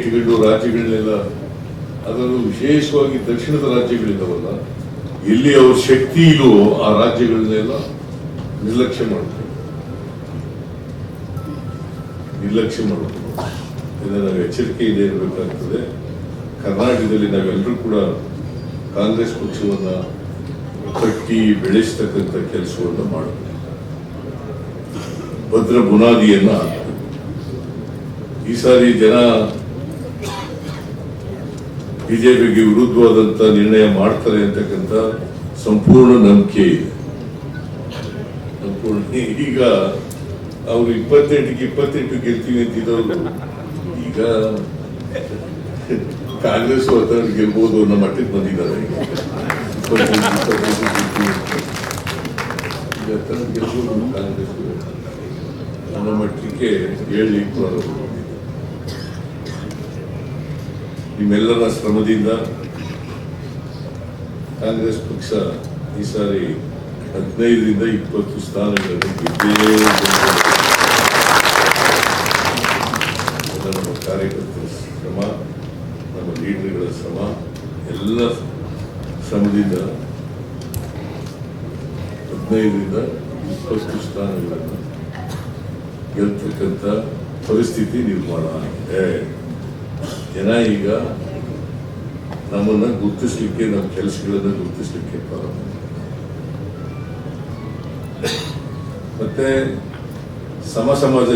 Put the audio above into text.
ಸ್ಟೇಟ್ಗಳು ರಾಜ್ಯಗಳನ್ನೆಲ್ಲ ಅದರಲ್ಲೂ ವಿಶೇಷವಾಗಿ ದಕ್ಷಿಣದ ರಾಜ್ಯಗಳಿದ್ದಾವಲ್ಲ, ಎಲ್ಲಿ ಅವ್ರ ಶಕ್ತಿ ಇಲ್ಲೋ ಆ ರಾಜ್ಯಗಳನ್ನೆಲ್ಲ ನಿರ್ಲಕ್ಷ್ಯ ಮಾಡ್ತಾರೆ. ನಿರ್ಲಕ್ಷ್ಯ ಮಾಡಬೇಕು. ನಾವು ನಾವು ಇದೆ ಇರಬೇಕಾಗ್ತದೆ. ಕರ್ನಾಟಕದಲ್ಲಿ ನಾವೆಲ್ಲರೂ ಕೂಡ ಕಾಂಗ್ರೆಸ್ ಪಕ್ಷವನ್ನ ಕಟ್ಟಿ ಬೆಳೆಸ್ತಕ್ಕಂಥ ಕೆಲಸವನ್ನು ಮಾಡಬೇಕು. ಭದ್ರ ಬುನಾದಿಯನ್ನ ಈ ಸಾರಿ ಜನ ಬಿಜೆಪಿಗೆ ವಿರುದ್ಧವಾದಂತಹ ನಿರ್ಣಯ ಮಾಡ್ತಾರೆ ಅಂತಕ್ಕಂಥ ಸಂಪೂರ್ಣ ನಂಬಿಕೆ ಇದೆ. ಸಂಪೂರ್ಣ. ಈಗ ಅವ್ರು ಇಪ್ಪತ್ತೆಂಟಕ್ಕೆ ಇಪ್ಪತ್ತೆಂಟು ಗೆಲ್ತೀವಿ ಅಂತಿದ್ದವರು, ಈಗ ಕಾಂಗ್ರೆಸ್ ಹೊತ್ತ ಗೆಲ್ಬಹುದು ಅನ್ನೋ ಮಟ್ಟಕ್ಕೆ ಬಂದಿದ್ದಾರೆ. ಗೆಲ್ಬಹುದು ಕಾಂಗ್ರೆಸ್ ಅನ್ನೋ ಮಟ್ಟಕ್ಕೆ ಹೇಳಲಿಕ್ಕೆ ಬರೋದು ನಿಮ್ಮೆಲ್ಲರ ಶ್ರಮದಿಂದ ಕಾಂಗ್ರೆಸ್ ಪಕ್ಷ ಈ ಸಾರಿ ಹದಿನೈದರಿಂದ ಇಪ್ಪತ್ತು ಸ್ಥಾನಗಳನ್ನು ಗೆದ್ದೇ ನಮ್ಮ ಕಾರ್ಯಕರ್ತರ ಶ್ರಮ, ನಮ್ಮ ಲೀಡರ್ಗಳ ಶ್ರಮ, ಎಲ್ಲ ಶ್ರಮದಿಂದ ಹದಿನೈದರಿಂದ ಇಪ್ಪತ್ತು ಸ್ಥಾನಗಳನ್ನು ಗೆಲ್ತಕ್ಕಂಥ ಪರಿಸ್ಥಿತಿ ನಿರ್ಮಾಣ ಆಗಿದೆ. ಜನ ಈಗ ನಮ್ಮನ್ನ ಗುರುತಿಸ್ಲಿಕ್ಕೆ ನಮ್ಮ ಕೆಲಸಗಳನ್ನ ಗುರುತಿಸ್ಲಿಕ್ಕೆ ಪ್ರಾರಂಭ ಮತ್ತೆ ಸಮ ಸಮಾಜ